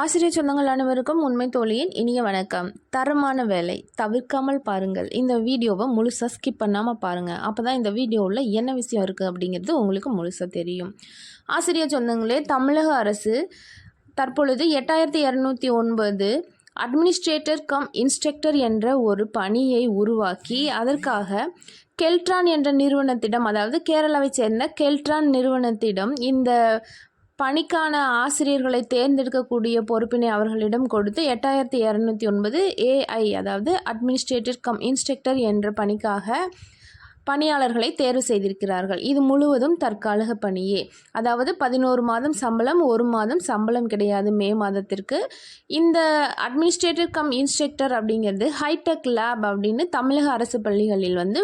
ஆசிரியர் சொந்தங்கள் அனைவருக்கும் உண்மை தோழியின் இனிய வணக்கம். தரமான வேலை தவிர்க்காமல் பாருங்கள். இந்த வீடியோவை முழுசாக ஸ்கிப் பண்ணாமல் பாருங்கள் அப்போ தான் இந்த வீடியோவில் என்ன விஷயம் இருக்குது அப்படிங்கிறது உங்களுக்கு முழுசாக தெரியும். ஆசிரியர் சொந்தங்களே தமிழக அரசு தற்பொழுது எட்டாயிரத்தி இரநூத்தி ஒன்பது அட்மினிஸ்ட்ரேட்டர் கம் இன்ஸ்ட்ரக்டர் என்ற ஒரு பணியை உருவாக்கி அதற்காக கெல்ட்ரான் என்ற நிறுவனத்திடம் அதாவது கேரளாவை சேர்ந்த கெல்ட்ரான் நிறுவனத்திடம் இந்த பணிக்கான ஆசிரியர்களை தேர்ந்தெடுக்கக்கூடிய பொறுப்பினை அவர்களிடம் கொடுத்து எட்டாயிரத்தி இரநூத்தி ஒன்பது ஏஐ அதாவது அட்மினிஸ்ட்ரேட்டர் கம் இன்ஸ்ட்ரக்டர் என்ற பணிக்காக பணியாளர்களை தேர்வு செய்திருக்கிறார்கள். இது முழுவதும் தற்காலிக பணியே. அதாவது பதினோரு மாதம் சம்பளம் ஒரு மாதம் சம்பளம் கிடையாது மே மாதத்திற்கு. இந்த அட்மினிஸ்ட்ரேட்டர் கம் இன்ஸ்ட்ரக்டர் அப்படிங்கிறது ஹைடெக் லேப் அப்படின்னு தமிழக அரசு பள்ளிகளில் வந்து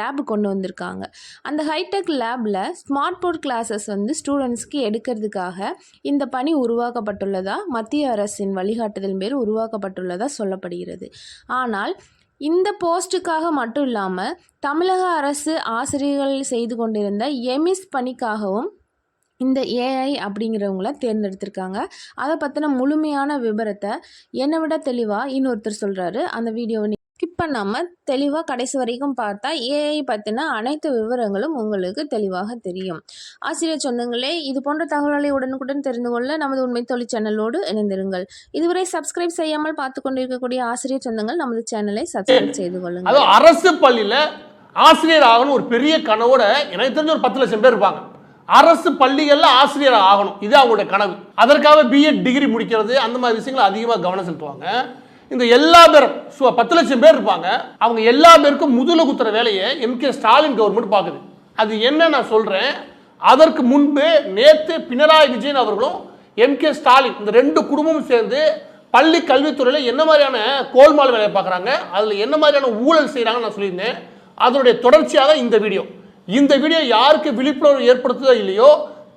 லேப் கொண்டு வந்திருக்காங்க. அந்த ஹைடெக் லேபில் ஸ்மார்ட் போர்ட் கிளாஸஸ் வந்து ஸ்டூடெண்ட்ஸ்க்கு எடுக்கிறதுக்காக இந்த பணி உருவாக்கப்பட்டுள்ளதா? மத்திய அரசின் வழிகாட்டுதல் பேர் உருவாக்கப்பட்டுள்ளதா சொல்லப்படுகிறது. ஆனால் இந்த போஸ்ட்டுக்காக மட்டும் இல்லாமல் தமிழக அரசு ஆசிரியர்கள் செய்து கொண்டிருந்த எமிஸ் பணிக்காகவும் இந்த ஏஐ அப்படிங்கிறவங்கள தேர்ந்தெடுத்திருக்காங்க. அதை பற்றின முழுமையான விவரத்தை என்னை விட தெளிவாக இன்னொருத்தர் சொல்கிறாரு அந்த வீடியோவை ஸ்கிப் பண்ணாமல் தெளிவாக கடைசி வரைக்கும் பார்த்தா ஏஐ பற்றின அனைத்து விவரங்களும் உங்களுக்கு தெளிவாக தெரியும். ஆசிரியர் சொந்தங்களே இது போன்ற தகவல்களை உடனுக்குடன் தெரிந்து கொள்ள நமது உண்மை தொழில் சேனலோடு இணைந்திருங்கள். இதுவரை சப்ஸ்கிரைப் செய்யாமல் பார்த்து கொண்டிருக்கக்கூடிய ஆசிரியர் சொந்தங்கள் நமது சேனலை சப்ஸ்கிரைப் செய்து கொள்ளுங்கள். அரசு பள்ளியில் ஆசிரியர் ஆகணும் ஒரு பெரிய கனவோட எனக்கு தெரிஞ்ச ஒரு பத்து லட்சம் பேர் இருப்பாங்க. அரசு பள்ளிகளில் ஆசிரியர் ஆகணும். இது அவங்களுடைய கனவு. அதற்காக பிஎட் டிகிரி முடிக்கிறது அந்த மாதிரி விஷயங்களை அதிகமாக கவனம் செலுத்துவாங்க. இந்த எல்லா பேரும் பத்து லட்சம் பேர் இருப்பாங்க. அவங்க எல்லா பேருக்கும் முதுல குத்துற வேலையை எம்கே ஸ்டாலின் கவர்மெண்ட் பார்க்குது. அது என்ன நான் சொல்கிறேன் அதற்கு முன்பு நேற்று பினராயி விஜயன் அவர்களும் எம்கே ஸ்டாலின் இந்த ரெண்டு குடும்பமும் சேர்ந்து பள்ளி கல்வித்துறையில் என்ன மாதிரியான கோல்மால் வேலையை பார்க்குறாங்க? அதில் என்ன மாதிரியான ஊழல் செய்கிறாங்கன்னு நான் சொல்லியிருந்தேன். அதனுடைய தொடர்ச்சியாக இந்த வீடியோ. இந்த வீடியோ யாருக்கு விழிப்புணர்வு ஏற்படுத்துதோ இல்லையோ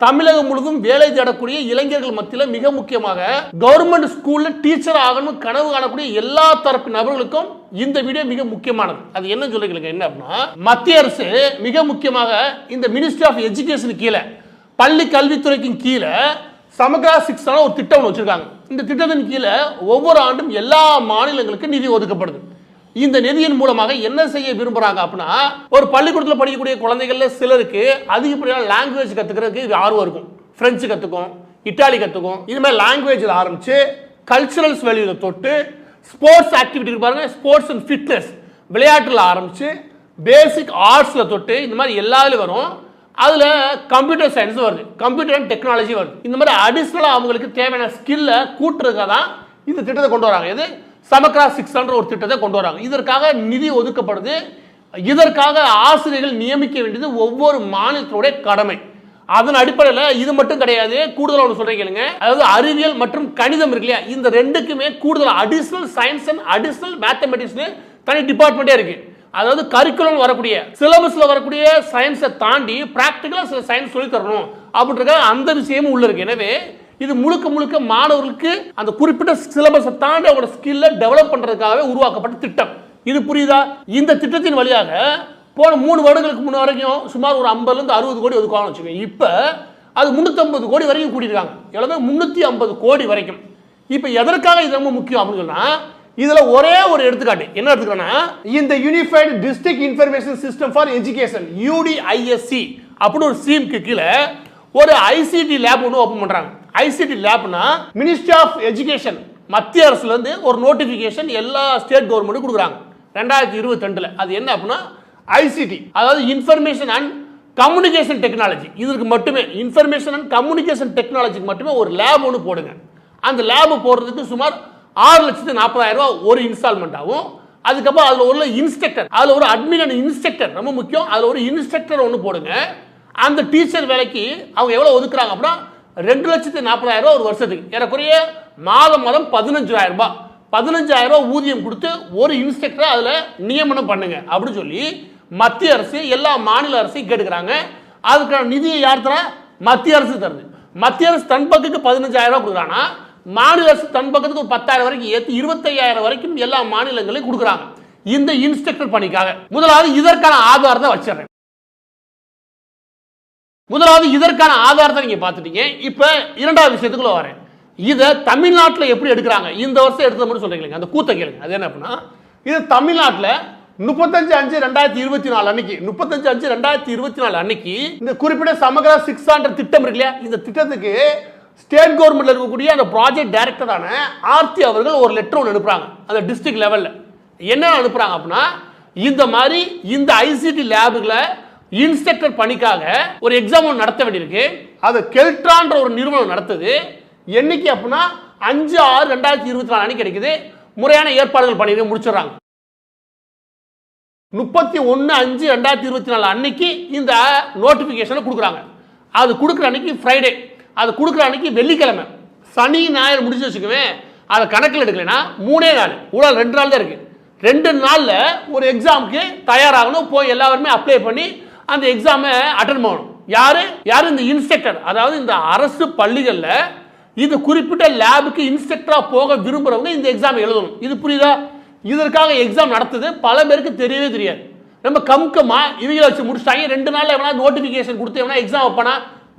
தமிழகம் முழுவதும் வேலை தேடக்கூடிய இளைஞர்கள் மத்தியில் மிக முக்கியமாக கவர்மெண்ட் ஸ்கூல்ல டீச்சர் ஆகணும் கனவு காணக்கூடிய எல்லா தரப்பு நபர்களுக்கும் இந்த வீடியோ மிக முக்கியமானது. அது என்ன சொல்லுங்க என்ன அப்படின்னா மத்திய அரசு மிக முக்கியமாக இந்த மினிஸ்ட்ரி ஆஃப் எஜுகேஷன் கீழே பள்ளி கல்வித்துறைக்கும் கீழே சமகரா சிக்ஸான ஒரு திட்டம் வச்சிருக்காங்க. இந்த திட்டத்தின் கீழே ஒவ்வொரு ஆண்டும் எல்லா மாநிலங்களுக்கும் நிதி ஒதுக்கப்படுது. இந்த நிதியின் மூலமாக என்ன செய்ய விரும்புறாங்க அப்படின்னா ஒரு பள்ளிக்கூடத்தில் படிக்கக்கூடிய குழந்தைகள்ல சிலருக்கு அதிகப்படியான லாங்குவேஜ் கத்துக்கிறதுக்கு ஆர்வம் இருக்கும். பிரெஞ்சு கத்துக்கும் இட்டாலி கத்துக்கும். இது மாதிரி லாங்குவேஜில் ஆரம்பிச்சு கல்ச்சுரல்ஸ் வேல்யூல தொட்டு ஸ்போர்ட்ஸ் ஆக்டிவிட்டி பாருங்க ஸ்போர்ட்ஸ் அண்ட் ஃபிட்னஸ் விளையாட்டுல ஆரம்பிச்சு பேசிக் ஆர்ட்ஸ்ல தொட்டு இந்த மாதிரி எல்லாத்துலயும் வரும். அதில் கம்ப்யூட்டர் சயின்ஸ் வருது. கம்ப்யூட்டர் அண்ட் டெக்னாலஜி வருது. இந்த மாதிரி அடிஷ்னலாக அவங்களுக்கு தேவையான ஸ்கில்லை கூட்டுறதுக்காக தான் இந்த திட்டத்தை கொண்டு வராங்க. இது சமக்ரா சிக்ஸ் ஒரு திட்டத்தை கொண்டு வராங்க. இதற்காக நிதி ஒதுக்கப்படுது. இதற்காக ஆசிரியர்கள் நியமிக்க வேண்டியது ஒவ்வொரு மாநிலத்தினுடைய கடமை. அதன் அடிப்படையில் இது மட்டும் கிடையாது. கூடுதல் ஒன்று சொல்றேன் கேளுங்க. அதாவது அறிவியல் மற்றும் கணிதம் இருக்கு இல்லையா? இந்த ரெண்டுக்குமே கூடுதல் அடிஷ்னல் சயின்ஸ் அண்ட் அடிஷ்னல் மேத்தமெட்டிக்ஸ்னு தனி டிபார்ட்மெண்ட்டே இருக்கு. அதாவது கரிக்குலம் வரக்கூடிய சிலபஸில் வரக்கூடிய சயின்ஸை தாண்டி ப்ராக்டிக்கலாக சில சயின்ஸ் சொல்லி தரணும். அப்படின்ற அந்த விஷயமும் உள்ள இருக்கு. எனவே இது முழுக்க முழுக்க மாணவர்களுக்கு அந்த குறிப்பிட்ட சிலபஸை தாண்டி அவங்களோட ஸ்கில்லை டெவலப் பண்ணுறதுக்காகவே உருவாக்கப்பட்ட திட்டம். இது புரியுதா? இந்த திட்டத்தின் வழியாக போன மூணு வருடங்களுக்கு முன்ன வரைக்கும் சுமார் ஒரு ஐம்பதுலேருந்து அறுபது கோடி ஒதுக்குவாங்கன்னு வச்சுக்கோங்க. இப்போ அது முந்நூற்றம்பது கோடி வரைக்கும் கூட்டியிருக்காங்க எவ்வளோ முந்நூற்றி ஐம்பது கோடி வரைக்கும். இப்போ எதற்காக இது ரொம்ப முக்கியம் அப்படின்னு சொன்னால் இதில் ஒரே ஒரு எடுத்துக்காட்டு. என்ன எடுத்துக்கன்னா இந்த unified district information system for education UDISE அப்படின்னு ஒரு ஸ்கீமுக்கு கீழே ஒரு ஐசிடி லேப் ஒன்று ஓப்பன் பண்ணுறாங்க ஐசிடி லேப்னா மினிஸ்ட்ரி ஆஃப் எஜுகேஷன் மத்திய அரசுலேருந்து ஒரு நோட்டிஃபிகேஷன் எல்லா ஸ்டேட் கவர்மெண்ட்டும் கொடுக்குறாங்க. ரெண்டாயிரத்தி இருபத்தி ரெண்டில். அது என்ன அப்படின்னா ஐசிடி அதாவது இன்ஃபர்மேஷன் அண்ட் கம்யூனிகேஷன் டெக்னாலஜி இதற்கு மட்டுமே இன்ஃபர்மேஷன் அண்ட் கம்யூனிகேஷன் டெக்னாலஜிக்கு மட்டுமே ஒரு லேப் ஒன்று போடுங்க. அந்த லேப் போடுறதுக்கு சுமார் ஆறு லட்சத்து நாற்பதாயிரம் ரூபாய் ஒரு இன்ஸ்டால்மெண்ட் ஆகும். அதுக்கப்புறம் அதில் உள்ள இன்ஸ்ட்ரக்டர் அதில் ஒரு அட்மின் அண்ட் இன்ஸ்ட்ரக்டர் ரொம்ப முக்கியம். அதில் ஒரு இன்ஸ்ட்ரக்டர் ஒன்று போடுங்க. அந்த டீச்சர் வேலைக்கு அவங்க எவ்வளோ ஒதுக்குறாங்க அப்படின்னா ரெண்டு லட்சத்து நாற்பதாயிரம் ரூபாய் ஒரு வருஷத்துக்கு. ஏறக்குறைய மாதம் மாதம் பதினஞ்சாயிரம் ரூபாய். பதினஞ்சாயிரம் ஊதியம் கொடுத்து ஒரு இன்ஸ்பெக்டரை அதில் நியமனம் பண்ணுங்க அப்படின்னு சொல்லி மத்திய அரசு எல்லா மாநில அரசையும் கேட்டுக்கிறாங்க. அதுக்கான நிதியை யார் தரா? மத்திய அரசு தருது. மத்திய அரசு தன் பக்கத்துக்கு பதினஞ்சாயிரம் ரூபாய் கொடுக்குறாங்கன்னா மாநில அரசு தன் பக்கத்துக்கு ஒரு பத்தாயிரம் வரைக்கும் ஏற்றி இருபத்தையாயிரம் வரைக்கும் எல்லா மாநிலங்களையும் கொடுக்குறாங்க. இந்த இன்ஸ்ட்ரக்டர் பணிக்காக. முதலாவது இதற்கான ஆதாரத்தை வச்சிடுறேன். முதலாவது இதற்கான ஆதாரத்தை நீங்க பார்த்துட்டீங்க. இப்போ இரண்டாவது விஷயத்துக்குள்ள வரேன். இதை தமிழ்நாட்டில் எப்படி எடுக்கிறாங்க? இந்த வருஷம் எடுத்த மட்டும் சொல்றீங்க அந்த கூத்த கேளுங்க. அது என்ன அப்படின்னா இது தமிழ்நாட்டில் முப்பத்தஞ்சு அஞ்சு ரெண்டாயிரத்தி இருபத்தி நாலு அன்னைக்கு முப்பத்தஞ்சு அஞ்சு ரெண்டாயிரத்தி இருபத்தி நாலு அன்னைக்கு இந்த குறிப்பிட்ட சமகர சிக்ஸ் ஹண்ட்ரட் திட்டம் இருக்கு இல்லையா? இந்த திட்டத்துக்கு ஸ்டேட் கவர்மெண்ட்ல இருக்கக்கூடிய அந்த ப்ராஜெக்ட் டைரக்டரான ஆர்த்தி அவர்கள் ஒரு லெட்டர் ஒன்று அனுப்புறாங்க. அந்த டிஸ்ட்ரிக்ட் லெவலில். என்ன அனுப்புறாங்க அப்படின்னா இந்த மாதிரி இந்த ஐசிடி லேபுகளை இன்ஸ்பெக்டர் பணிக்காக ஒரு எக்ஸாம் ஒன்று நடத்த வேண்டியிருக்கு. அதை கெல்ட்ரான்ற ஒரு நிறுவனம் நடத்துது. என்னைக்கு அப்படின்னா அஞ்சு ஆறு ரெண்டாயிரத்தி இருபத்தி நாலு அன்னைக்கு கிடைக்குது. முறையான ஏற்பாடுகள் பண்ணி முடிச்சிடுறாங்க. முப்பத்தி ஒன்று அஞ்சு ரெண்டாயிரத்தி இருபத்தி நாலு அன்னைக்கு இந்த நோட்டிஃபிகேஷனை கொடுக்குறாங்க. அது கொடுக்குற அன்னைக்கு ஃப்ரைடே அது கொடுக்குற அன்னைக்கு வெள்ளிக்கிழமை. சனி ஞாயிறு முடிச்சு வச்சுக்குவேன் அதை கணக்கில் எடுக்கலைன்னா மூணே நாள் ஊழல் ரெண்டு நாள் தான் இருக்குது ரெண்டு நாளில் ஒரு எக்ஸாமுக்கு தயாராகணும். போய் எல்லாருமே அப்ளை பண்ணி அந்த எக்ஸாமை அட்டன் பண்ணணும். யார்? யாரு? இந்த இன்ஸ்பெக்டர் அதாவது இந்த அரசு பள்ளிகளில் இது குறிப்பிட்ட லேபுக்கு இன்ஸ்பெக்டராக போக விரும்புகிறவங்க இந்த எக்ஸாம் எழுதணும். இது புரியுதா? இதற்காக எக்ஸாம் நடத்துது. பல பேருக்கு தெரியவே தெரியாது. ரொம்ப கம்கமா இவங்கள வச்சு முடிச்சிட்டாங்க. ரெண்டு நாளில் எவனா நோட்டிஃபிகேஷன் கொடுத்து எவனா எக்ஸாம் வைப்பானா?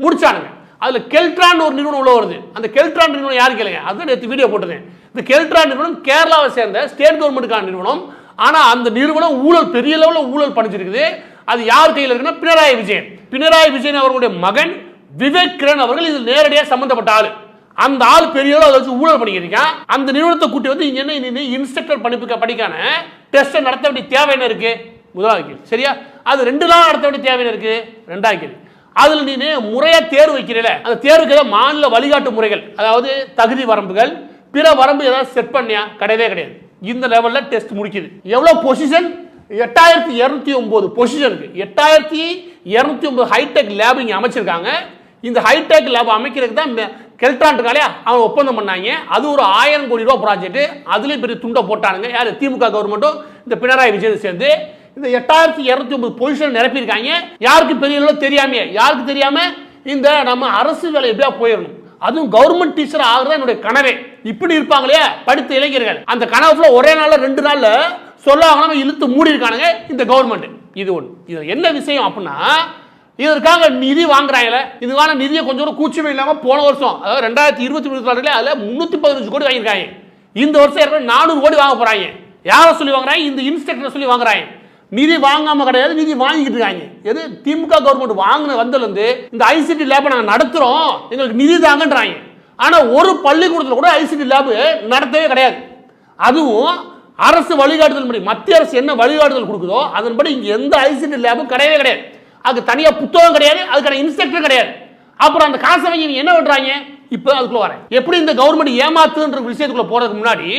முடிச்சானுங்க. அதில் கெல்ட்ரான் ஒரு நிறுவனம் உள்ள வருது. அந்த கெல்ட்ரான் நிறுவனம் யார் கேளுங்க? அதுதான் நேற்று வீடியோ போட்டது இந்த கெல்ட்ரான் நிறுவனம் கேரளாவை சேர்ந்த ஸ்டேட் கவர்மெண்ட்டுக்கான நிறுவனம். ஆனால் அந்த நிறுவனம் ஊழல் பெரிய லெவலில் ஊழல் பண்ணிச்சிருக்குது அது யார் கையில் இருக்குன்னா பினராயி விஜயன். பினராயி விஜயன் அவர்களுடைய மகன் விவேக் கிரண் அவர்கள் இதில் நேரடியாக சம்பந்தப்பட்ட ஆள். அந்த ஆள் பெரிய அதை வச்சு ஊழல் பண்ணிக்கிறீங்க அந்த நிறுவனத்தை கூட்டி வந்து இங்கே என்ன நீ இன்ஸ்ட்ரக்டர் படிப்புக்க படிக்கான டெஸ்ட்டை நடத்த வேண்டிய தேவை என்ன இருக்கு? முதலாவது கேள்வி. சரியா? அது ரெண்டு நாள் நடத்த வேண்டிய தேவை என்ன இருக்கு? ரெண்டாவது கேள்வி. அதில் நீ முறையா தேர்வு வைக்கிறீல. அந்த தேர்வுக்கு ஏதாவது மாநில வழிகாட்டு முறைகள் அதாவது தகுதி வரம்புகள் பிற வரம்பு ஏதாவது செட் பண்ணியா? கிடையவே கிடையாது. இந்த லெவலில் டெஸ்ட் முடிக்குது. எவ்வளோ பொசிஷன் எட்டாயிரத்தி இரநூத்தி ஒம்பது பொசிஷனுக்கு எட்டாயிரத்தி இரநூத்தி ஒம்பது ஹைடெக் லேப் இங்கே அமைச்சிருக்காங்க. இந்த ஹைடெக் லேப் அமைக்கிறதுக்கு தான் கெல்ட்ரான் அவங்க ஒப்பந்தம் பண்ணாங்க. அது ஒரு ஆயிரம் கோடி ரூபா ப்ராஜெக்ட் அதுலேயும் பெரிய துண்டை போட்டானுங்க. யார்? திமுக கவர்மெண்ட்டும் இந்த பினராயி விஜயன் சேர்ந்து. இந்த எட்டாயிரத்தி இரநூத்தி ஒன்பது பொசிஷன் நிரப்பியிருக்காங்க. யாருக்கு பெரிய அளவு யாருக்கு தெரியாம? இந்த நம்ம அரசு வேலை எப்படியா போயிடணும்? அதுவும் கவர்மெண்ட் டீச்சர் ஆகுறது என்னுடைய கனவே. இப்படி இருப்பாங்களே படித்த இளைஞர்கள். அந்த கனவுல ஒரே நாள்ல ரெண்டு நாள்ல சொல்லாம இழுத்து மூடி இருக்கானுங்க இந்த கவர்மெண்ட் இது ஒன்று இது என்ன விஷயம் அப்படின்னா இதற்காக நிதி வாங்குறாங்கல்ல இதுக்கான நிதியை கொஞ்சம் கூட கூச்சமே இல்லாமல் போன வருஷம் அதாவது ரெண்டாயிரத்தி இருபத்தி மூணு ஆண்டுல அதில் முந்நூற்றி பதினஞ்சு கோடி வாங்கியிருக்காங்க. இந்த வருஷம் ஏற்கனவே நானூறு கோடி வாங்க போகிறாங்க யாரை சொல்லி வாங்குறாங்க? இந்த இன்ஸ்ட்ரக்டர் சொல்லி வாங்குறாங்க. நிதி வாங்காம கிடையாது நிதி வாங்கிட்டு இருக்காங்க. எது? திமுக கவர்மெண்ட் வாங்கின வந்ததுலேருந்து இந்த ஐசிடி லேபை நாங்கள் நடத்துகிறோம் எங்களுக்கு நிதி தாங்கன்றாங்க. ஆனால் ஒரு பள்ளிக்கூடத்தில் கூட ஐசிடி லேபு நடத்தவே கிடையாது. அதுவும் அரசு வழிகாட்டுதல் படி மத்திய அரசு என்ன வழிகாட்டுதல் கொடுக்குதோ அதன்படி இங்கே எந்த ஐசிடி லேபும் கிடையவே கிடையாது. அதுக்கு தனியாக புத்தகம் கிடையாது அதுக்கான இன்ஸ்ட்ரக்டர் கிடையாது. அப்புறம் அந்த காசை வாங்கி என்ன விடுறாங்க இப்போ அதுக்குள்ளே வரேன். எப்படி இந்த கவர்மெண்ட் ஏமாத்துன்ற விஷயத்துக்குள்ள போகிறதுக்கு முன்னாடி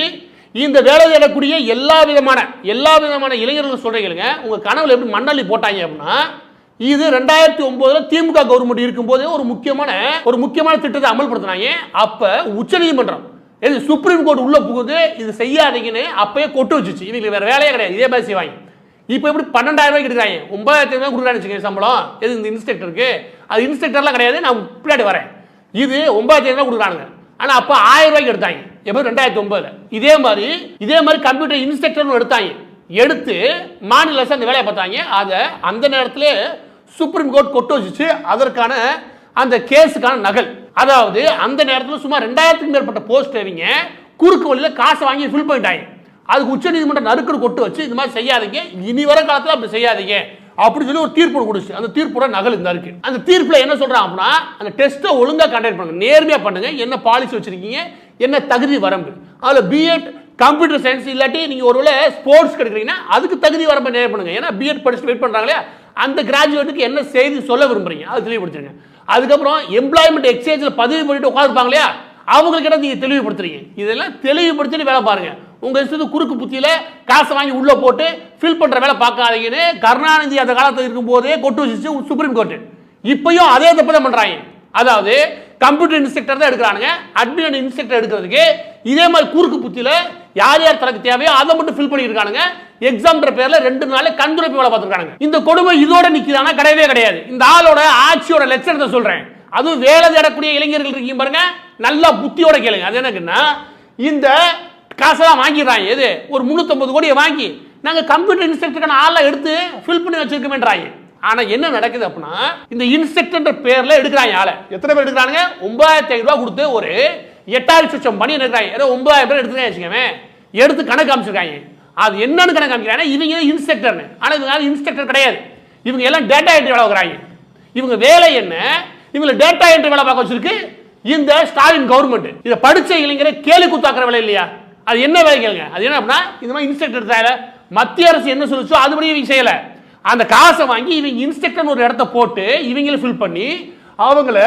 இந்த வேலை தேடக்கூடிய எல்லா விதமான எல்லா விதமான இளைஞர்கள் சொல்கிறீங்க உங்கள் கனவில் எப்படி மண்ணள்ளி போட்டாங்க அப்படின்னா இது ரெண்டாயிரத்தி ஒன்பதுல திமுக கவர்மெண்ட் இருக்கும்போதே ஒரு முக்கியமான ஒரு முக்கியமான திட்டத்தை அமல்படுத்தினாங்க. அப்போ உச்சநீதிமன்றம் எது சுப்ரீம் கோர்ட் உள்ள புகுது இது செய்யாதீங்கன்னு அப்பயே கொட்டு வச்சுச்சு. இவங்களுக்கு வேற வேலையே கிடையாது. இதே மாதிரி செய்வாங்க. இப்போ எப்படி பன்னெண்டாயிரம் ரூபாய்க்கு எடுக்கிறாங்க? ஒன்பதாயிரத்தி ரூபாய் கொடுக்குறான்னு வச்சுக்கோங்க சம்பளம். எது இந்த இன்ஸ்பெக்டருக்கு அது இன்ஸ்ட்ரக்டர்லாம் கிடையாது. நான் பின்னாடி வரேன். இது ஒன்பதாயிரத்தி ரூபாய் கொடுக்குறானுங்க. ஆனால் அப்போ ஆயிரம் ரூபாய்க்கு எடுத்தாங்க. எப்போ? ரெண்டாயிரத்தி ஒன்பதுல. இதே மாதிரி இதே மாதிரி கம்ப்யூட்டர் இன்ஸ்ட்ரக்டர்னு எடுத்தாங்க. எடுத்து மாநில அரசு அந்த வேலையை பார்த்தாங்க. அதை அந்த நேரத்தில் சுப்ரீம் கோர்ட் கொட்டு வச்சுச்சு. அதற்கான அந்த கேஸுக்கான நகல். அதாவது அந்த நேரத்தில் சுமார் ரெண்டாயிரத்துக்கு மேற்பட்ட போஸ்ட் அவங்க குறுக்கு வழியில் காசை வாங்கி ஃபில் பண்ணிட்டாங்க அதுக்கு உச்சநீதிமன்றம் நறுக்கடு கொட்டு வச்சு இந்த மாதிரி செய்யாதீங்க இனி வர காலத்தில் அப்படி செய்யாதீங்க. அப்படின்னு சொல்லி ஒரு தீர்ப்பு கொடுச்சு அந்த தீர்ப்போட நகல் இந்த இருக்கு. அந்த தீர்ப்பில் என்ன சொல்றாங்க அப்படின்னா அந்த டெஸ்ட்டை ஒழுங்காக கண்டக்ட் பண்ணுங்க. நேர்மையாக பண்ணுங்க. என்ன பாலிசி வச்சிருக்கீங்க? என்ன தகுதி வரம்பு? அதில் பிஎட் கம்ப்யூட்டர் சயின்ஸ் இல்லாட்டி நீங்கள் ஒருவேளை ஸ்போர்ட்ஸ் கிடைக்கிறீங்கன்னா அதுக்கு தகுதி வரம்பு நேரம் பண்ணுங்க. ஏன்னா பிஎட் படிச்சுட்டு வெயிட் பண்றாங்களே அந்த கிராஜுவேட்டுக்கு என்ன செய்தி சொல்ல விரும்புறீங்க? அது தெளிவுபடுத்துங்க அதுக்கப்புறம் எம்ப்ளாய்மெண்ட் எக்ஸ்சேஞ்சில் பதிவு பண்ணிட்டு உட்காந்துருப்பாங்க இல்லையா அவங்களுக்கு என்ன தெளிவுபடுத்துறீங்க. இதெல்லாம் தெளிவுபடுத்திட்டு வேலை பாருங்க. உங்கள் சேர்ந்து குறுக்கு புத்தியில் காசை வாங்கி உள்ளே போட்டு ஃபில் பண்ணுற வேலை பார்க்காதீங்கன்னு கருணாநிதி அந்த காலத்தில் இருக்கும்போதே கொட்டு வச்சு சுப்ரீம் கோர்ட்டு இப்பயும் அதே தப்பு தான் பண்ணுறாங்க அதாவது கம்ப்யூட்டர் இன்ஸ்ட்ரக்டர் தான் எடுக்கிறானுங்க. அட்மின் இன்ஸ்ட்ரக்டர் எடுக்கிறதுக்கு இதே மாதிரி குறுக்கு புத்தியில் யார் யார் தனக்கு தேவையோ அதை மட்டும் ஃபில் பண்ணியிருக்கானுங்க. எக்ஸாம்ன்ற பேரில் ரெண்டு நாள் கண்துடைப்பு வேலை பார்த்துருக்கானுங்க. இந்த கொடுமை இதோட நிக்குதானா? கிடையவே கிடையாது. இந்த ஆளோட ஆட்சியோட லட்சணத்தை சொல்கிறேன் அதுவும் வேலை தேடக்கூடிய இளைஞர்கள் இருக்கீங்க பாருங்க. நல்லா புத்தியோட கேளுங்க. அது என்னக்குன்னா இந்த காசெல்லாம் வாங்கிடுறாங்க. எது? ஒரு முந்நூற்றம்பது கோடியை வாங்கி நாங்கள் கம்ப்யூட்டர் இன்ஸ்ட்ரக்டருக்கான ஆளை எடுத்து ஃபில் பண்ணி வச்சுருக்கோமேன்றாங்க. ஆனா என்ன நடக்குது அப்படின்னா இந்த இன்ஸ்ட்ரக்டர் பேர்ல எடுக்கிறாங்க ஆளை. எத்தனை பேர் எடுக்கிறாங்க ஒன்பதாயிரத்தி ஐநூறு கொடுத்து ஒரு எட்டாயிரம் லட்சம் பண்ணி எடுக்கிறாங்க. ஏதோ ஒன்பதாயிரம் பேர் எடுத்துக்கிறேன் வச்சுக்கோங்க எடுத்து கணக்கு காமிச்சிருக்காங்க. அது என்னன்னு கணக்கு காமிக்கிறாங்க. இவங்க இன்ஸ்ட்ரக்டர்னு. ஆனால் இவங்க இன்ஸ்பெக்டர் கிடையாது. இவங்க எல்லாம் டேட்டா என்ட்ரி வேலை வைக்கிறாங்க இவங்க வேலை என்ன? இவங்க டேட்டா என்ட்ரி வேலை பார்க்க வச்சிருக்கு. இந்த ஸ்டாலின் கவர்மெண்ட் இதை படிச்ச இளைஞரை கேலி குத்தாக்குற வேலை இல்லையா? அது என்ன வேலை கேளுங்க. அது என்ன அப்படின்னா இந்த மாதிரி இன்ஸ்பெக்டர் தேவை. மத்திய அரசு என்ன சொல்லுச்சோ அதுபடி இவங்க செய்யல. அந்த காசை வாங்கி இவங்க இன்ஸ்ட்ரக்டர் ஒரு இடத்த போட்டு இவங்கள ஃபில் பண்ணி அவங்கள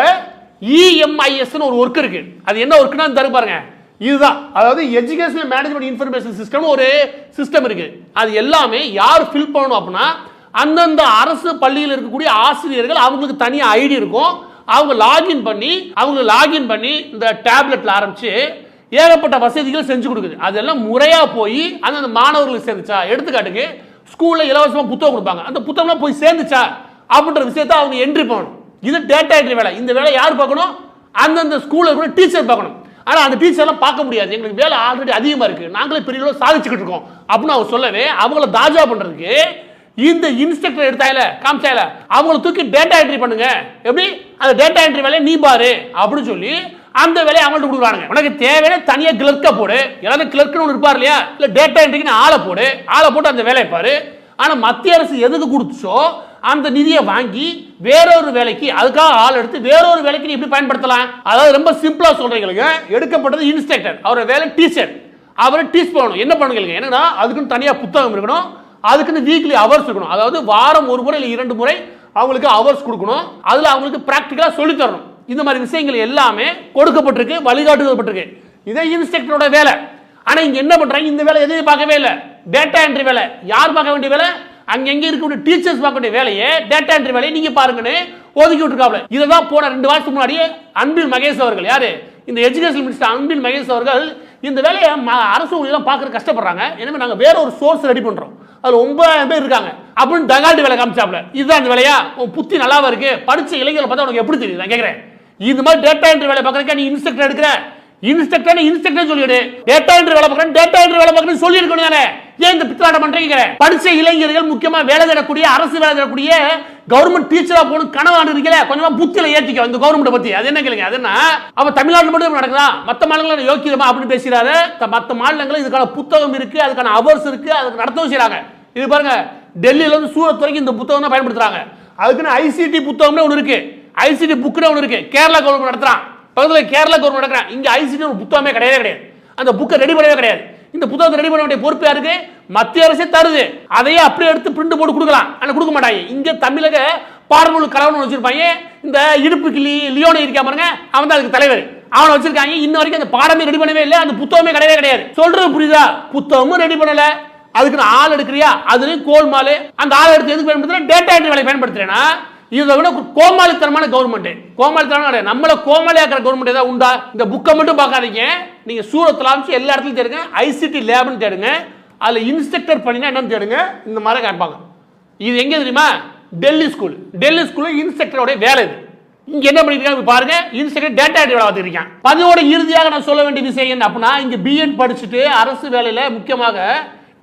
இஎம்ஐஎஸ்னு இஎம்ஐஎஸ் ஒரு ஒர்க் இருக்கு. அது என்ன ஒர்க்னா தரு பாருங்க. இதுதான். அதாவது எஜுகேஷனல் மேனேஜ்மெண்ட் இன்ஃபர்மேஷன் சிஸ்டம் ஒரு சிஸ்டம் இருக்கு. அது எல்லாமே யார் ஃபில் பண்ணணும் அப்படின்னா அந்தந்த அரசு பள்ளியில் இருக்கக்கூடிய ஆசிரியர்கள் அவங்களுக்கு தனியாக ஐடி இருக்கும். அவங்க லாகின் பண்ணி அவங்க லாகின் பண்ணி இந்த டேப்லெட்டில் ஆரம்பிச்சு ஏகப்பட்ட வசதிகள் செஞ்சு கொடுக்குது. அதெல்லாம் முறையாக போய் அந்தந்த மாணவர்களுக்கு சேர்ந்துச்சா? எடுத்துக்காட்டுக்கு ஸ்கூலில் இலவசமாக புத்தகம் கொடுப்பாங்க. அந்த புத்தகம்லாம் போய் சேர்ந்துச்சா? அப்படின்ற விஷயத்தை அவங்க என்ட்ரி பண்ணணும். இது டேட்டா என்ட்ரி வேலை. இந்த வேலை யார் பார்க்கணும்? அந்தந்த ஸ்கூலில் இருக்கிற டீச்சர் பார்க்கணும். ஆனால் அந்த டீச்சர்லாம் பார்க்க முடியாது. எங்களுக்கு வேலை ஆல்ரெடி அதிகமாக இருக்குது நாங்களே பெரிய அளவு சாதிச்சுக்கிட்டு இருக்கோம். அப்படின்னு அவர் சொல்லவே அவங்கள தாஜா பண்ணுறதுக்கு இந்த இன்ஸ்ட்ரக்டர் எடுத்தாயில காமிச்சாயில அவங்கள தூக்கி டேட்டா என்ட்ரி பண்ணுங்க. எப்படி? அந்த டேட்டா என்ட்ரி வேலையை நீ பாரு. அப்படின்னு சொல்லி அந்த வேலையை அவங்கள்ட்ட கொடுக்குறாங்க உனக்கு தேவையான தனியாக கிளர்க்கை போடு. எல்லாரும் கிளர்க்குன்னு ஒன்று இருப்பார் இல்லையா? இல்லை டேட்டா என்ட்ரிக்கு ஆளை போடு. ஆளை போட்டு அந்த வேலையை பாரு. ஆனால் மத்திய அரசு எதுக்கு கொடுத்துச்சோ அந்த நிதியை வாங்கி வேறொரு வேலைக்கு அதுக்காக ஆள் எடுத்து வேறொரு வேலைக்கு நீ எப்படி பயன்படுத்தலாம்? அதாவது ரொம்ப சிம்பிளா சொல்றீங்களுக்கு எடுக்கப்பட்டது இன்ஸ்ட்ரக்டர் அவரோட வேலை டீச்சர் அவரை டீச் பண்ணணும். என்ன பண்ணுங்க என்னன்னா அதுக்குன்னு தனியா புத்தகம் இருக்கணும். அதுக்குன்னு வீக்லி அவர்ஸ் இருக்கணும். அதாவது வாரம் ஒரு முறை இல்லை இரண்டு முறை அவங்களுக்கு அவர்ஸ் கொடுக்கணும். அதுல அவங்களுக்கு பிராக்டிக்கலா சொல்லி தரணும் இந்த மாதிரி விஷயங்கள் எல்லாமே கொடுக்கப்பட்டிருக்கு வழிகாட்டுக்கப்பட்டிருக்கு. இதே இன்ஸ்ட்ரக்டரோட வேலை. ஆனா இங்க என்ன பண்றாங்க? இந்த வேலை எதையும் பார்க்கவே இல்லை. டேட்டா என்ட்ரி வேலை. யார் பார்க்க வேண்டிய வேலை? அங்கங்க இருக்கக்கூடிய டீச்சர்ஸ் பார்க்க வேண்டிய வேலையை டேட்டா என்ட்ரி வேலையை நீங்க பாருங்கன்னு ஒதுக்கி விட்டுருக்காப்ல. இதை தான் போன ரெண்டு வருஷத்துக்கு முன்னாடி அன்பில் மகேஷ் அவர்கள் யாரு? இந்த எஜுகேஷன் மினிஸ்டர் அன்பில் மகேஷ் அவர்கள் இந்த வேலையை ம- அரசு ஊழியெல்லாம் பார்க்குற கஷ்டப்படுறாங்க. எனவே நாங்கள் வேற ஒரு சோர்ஸ் ரெடி பண்ணுறோம் அதில் ஒன்பதாயிரம் பேர் இருக்காங்க. அப்படின்னு தகால்டி வேலை காமிச்சாப்ல. இதுதான் இந்த வேலையா? உன் புத்தி நல்லாவா இருக்கு? படிச்ச இளைஞர்களை பார்த்தா உனக்கு எப்படி தெரியுது? நான் கேட்குறேன் இந்த மாதிரி டேட்டா என்ட்ரி வேலை பார்க்குறக்க நீ இன்ஸ்ட்ரக்டர் எடுக்கிற? இன்ஸ்ட்ரக்டர் இன்ஸ்ட்ரக்டர் சொல்லிடு. டேட்டா என்ட்ரி வேலை பார்க்குறேன் டேட்டா என்ட்ரி வேலை பார்க்கறேன்னு சொல்லி இருக்கணும் தானே. ஏன் இந்த பித்தலாட்டம் பண்றீங்க? படிச்ச இளைஞர்கள் முக்கியமா வேலை தேடக்கூடிய அரசு வேலை தேடக்கூடிய கவர்மெண்ட் டீச்சரா போகணும் கனவு இருக்கல கொஞ்சமா புத்தியில ஏற்றிக்கோ இந்த கவர்மெண்ட் பத்தி. அது என்ன கேளுங்க அது என்ன? அவ தமிழ்நாட்டில் மட்டும் இப்படி நடக்குதா? மத்த மாநிலங்கள் யோக்கியமா அப்படின்னு பேசுறாரு மற்ற மத்த மாநிலங்கள் இதுக்கான புத்தகம் இருக்கு அதுக்கான அவர்ஸ் இருக்கு அதுக்கு நடத்தவும் செய்யறாங்க இது பாருங்க டெல்லியில இருந்து சூரத் வரைக்கும் இந்த புத்தகம் தான் பயன்படுத்துறாங்க. அதுக்குன்னு ஐசிடி புத்தகம்னு ஒன்று இருக்கு. ஐசிடி புக்குன்னு ஒன்று இருக்கு. கேரளா கவர்மெண்ட் நடத்துறான். பக்கத்தில் கேரளா கவர்மெண்ட் நடக்கிறான். இங்க ஐசிடி ஒரு புத்தகமே கிடையவே கிடையாது. அந்த புக்கை ரெடி பண்ணவே கிடையாது. இந்த புத்தகத்தை ரெடி பண்ண வேண்டிய பொறுப்பு யாருக்கு? மத்திய அரசே தருது. அதையே அப்படியே எடுத்து பிரிண்ட் போட்டு கொடுக்கலாம். ஆனால் கொடுக்க மாட்டாங்க. இங்கே தமிழக பாடநூல் கலவரம் வச்சிருப்பாங்க. இந்த இடுப்பு கிளி லியோனை இருக்கா பாருங்க. அவன் தான் அதுக்கு தலைவர். அவனை வச்சிருக்காங்க. இன்ன வரைக்கும் அந்த பாடமே ரெடி பண்ணவே இல்லை. அந்த புத்தகமே கிடையவே கிடையாது. சொல்றது புரியுதா? புத்தகமும் ரெடி பண்ணல. அதுக்கு நான் ஆள் எடுக்கிறியா? அதுலயும் கோல்மாலு அந்த ஆள் எடுத்து எதுக்கு பயன்படுத்துறேன் டேட்டா என்ட்ரி வேலை பயன்படுத்துறேன்னா இதை விட கோமாளித்தனமான கவர்மெண்ட் கோமாளித்தனமான நம்மள கோமாளியாக்கிற கவர்மெண்ட் ஏதாவது உண்டா? இந்த புக்கை மட்டும் பார்க்காதீங்க. நீங்கள் சூரத்தில் ஆரம்பிச்சு எல்லா இடத்துலையும் தேடுங்க. ஐசிடி லேப்னு தேடுங்க. அதில் இன்ஸ்ட்ரக்டர் பண்ணினா என்னன்னு தேடுங்க. இந்த மாதிரி கேட்பாங்க இது எங்கே தெரியுமா? டெல்லி ஸ்கூல் டெல்லி ஸ்கூல்ல இன்ஸ்ட்ரக்டரோடைய வேலை இது. இங்க என்ன பண்ணிருக்காங்க? பாருங்க. இன்ஸ்ட்ரக்டர் டேட்டா வேலை பார்த்துருக்கேன் பதினோட இறுதியாக நான் சொல்ல வேண்டிய விஷயம் என்ன அப்படின்னா இங்க பிஎட் படிச்சுட்டு அரசு வேலையில முக்கியமாக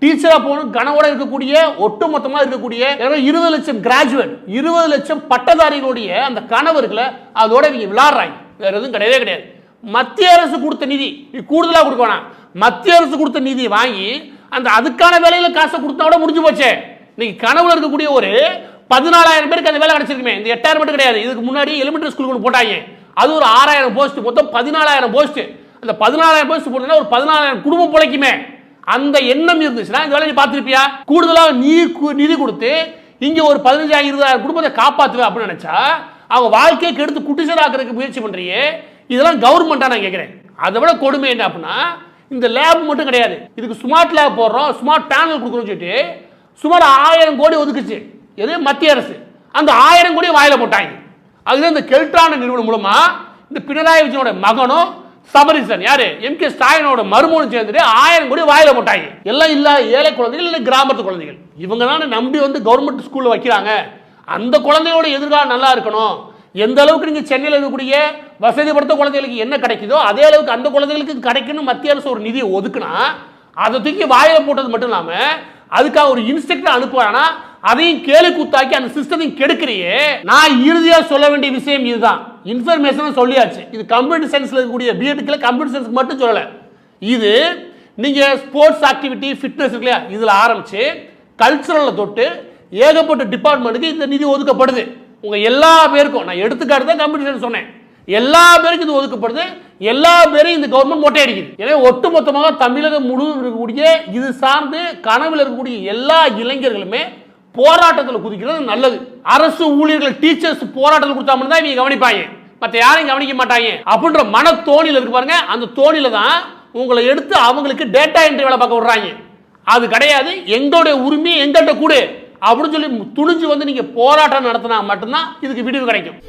டீச்சரா போகணும். கனவோட இருக்கக்கூடிய ஒட்டுமொத்தமாக இருக்கக்கூடிய இருபது லட்சம் கிராஜுவேட் இருபது லட்சம் பட்டதாரிகளுடைய அந்த கணவர்களை அதோட இவங்க விளாடுறாங்க வேற எதுவும் கிடையவே கிடையாது. மத்திய அரசு கொடுத்த நிதி. நீ கூடுதலாக கொடுக்க வேணாம். மத்திய அரசு கொடுத்த நிதி வாங்கி அந்த அதுக்கான வேலையில் காசை கொடுத்தா கூட முடிஞ்சு போச்சே. இன்னைக்கு கனவுல இருக்கக்கூடிய ஒரு பதினாலாயிரம் பேருக்கு அந்த வேலை கிடைச்சிருக்குமே. இந்த எட்டாயிரம் மட்டும் கிடையாது. இதுக்கு முன்னாடி எலிமெண்ட்ரி ஸ்கூலுக்கு ஒன்று போட்டாங்க. அது ஒரு ஆறாயிரம் போஸ்ட் மொத்தம் பதினாலாயிரம் போஸ்ட் அந்த பதினாலாயிரம் போஸ்ட் போட்டா ஒரு பதினாலாயிரம் குடும்பம் பிழைக்குமே. அந்த எண்ணம் இருந்துச்சுன்னா இந்த வேலையை பார்த்துருப்பியா? கூடுதலாக நீ கு- நிதி கொடுத்து இங்கே ஒரு பதினஞ்சாயிரம் இருபதாயிரம் குடும்பத்தை காப்பாற்றுவேன் அப்படின்னு நினைச்சா அவங்க வாழ்க்கையை கெடுத்து குட்டிசராக்கிறதுக்கு முயற்சி பண்ணுறியே இதெல்லாம் கவர்மெண்ட்டா நான் கேட்குறேன். அதை விட கொடுமை என்ன அப்படின்னா இந்த லேப் மட்டும் கிடையாது. இதுக்கு ஸ்மார்ட் லேப் போடுறோம் ஸ்மார்ட் பேனல் கொடுக்குறோம்னு சொல்லிட்டு சுமார் ஆயிரம் கோடி ஒதுக்குச்சு. எது? மத்திய அரசு. அந்த ஆயிரம் கோடி வாயில போட்டாங்க. அதுதான் இந்த கெல்ட்ரான நிறுவனம் மூலமா இந்த பினராயி விஜயனோட மகனும் சபரிசன் யாரு? எம் கே ஸ்டாலினோட மருமகனும் சேர்ந்துட்டு ஆயிரம் கோடி வாயில போட்டாங்க. எல்லாம் இல்ல ஏழை குழந்தைகள் இல்ல கிராமத்து குழந்தைகள். இவங்க தானே நம்பி வந்து கவர்மெண்ட் ஸ்கூல்ல வைக்கிறாங்க. அந்த குழந்தையோட எதிர்காலம் நல்லா இருக்கணும். எந்த அளவுக்கு நீங்கள் சென்னையில் இருக்கக்கூடிய வசதிப்படுத்த குழந்தைகளுக்கு என்ன கிடைக்குதோ அதே அளவுக்கு அந்த குழந்தைகளுக்கு கிடைக்கணும் மத்திய அரசு ஒரு நிதியை ஒதுக்குனா அதை தூக்கி வாயில் போட்டது மட்டும் இல்லாமல் அதுக்காக ஒரு இன்ஸ்ட்ரக்டர் அனுப்புவானா அதையும் கேலி கூத்தாக்கி அந்த சிஸ்டத்தையும் கெடுக்கிறியே. நான் இறுதியாக சொல்ல வேண்டிய விஷயம் இதுதான். இன்ஃபர்மேஷன் சொல்லியாச்சு. இது கம்ப்யூட்டர் சயின்ஸில் இருக்கக்கூடிய பிஎட்டுக்கில் கம்ப்யூட்டர் சயின்ஸ் மட்டும் சொல்லலை. இது நீங்கள் ஸ்போர்ட்ஸ் ஆக்டிவிட்டி ஃபிட்னஸ் இருக்கு இல்லையா இதில் ஆரம்பித்து கல்ச்சுரலில் தொட்டு ஏகப்பட்ட டிபார்ட்மெண்ட்டுக்கு இந்த நிதி ஒதுக்கப்படுது. உங்கள் எல்லா பேருக்கும் நான் எடுத்துக்காட்டு தான் கம்ப்யூட்டர் சொன்னேன். எல்லா பேருக்கும் இது ஒதுக்கப்படுது. எல்லா பேரும் இந்த கவர்மெண்ட் மொட்டை அடிக்குது. எனவே ஒட்டுமொத்தமாக தமிழகம் முழுவதும் இருக்கக்கூடிய இது சார்ந்து கனவில் இருக்கக்கூடிய எல்லா இளைஞர்களுமே போராட்டத்தில் குதிக்கிறது நல்லது. அரசு ஊழியர்கள் டீச்சர்ஸ் போராட்டத்தில் கொடுத்தா மட்டும் தான் இவங்க கவனிப்பாங்க. மற்ற யாரையும் கவனிக்க மாட்டாங்க. அப்படின்ற மன தோணியில் இருக்கு பாருங்க. அந்த தோணியில தான் உங்களை எடுத்து அவங்களுக்கு டேட்டா என்ட்ரி வேலை பார்க்க விடுறாங்க. அது கிடையாது. எங்களுடைய உரிமையை எங்கள்கிட்ட கூட. அப்படின்னு சொல்லி துணிஞ்சு வந்து நீங்க போராட்டம் நடத்தினா மட்டும்தான் இதுக்கு விடிவு கிடைக்கும்.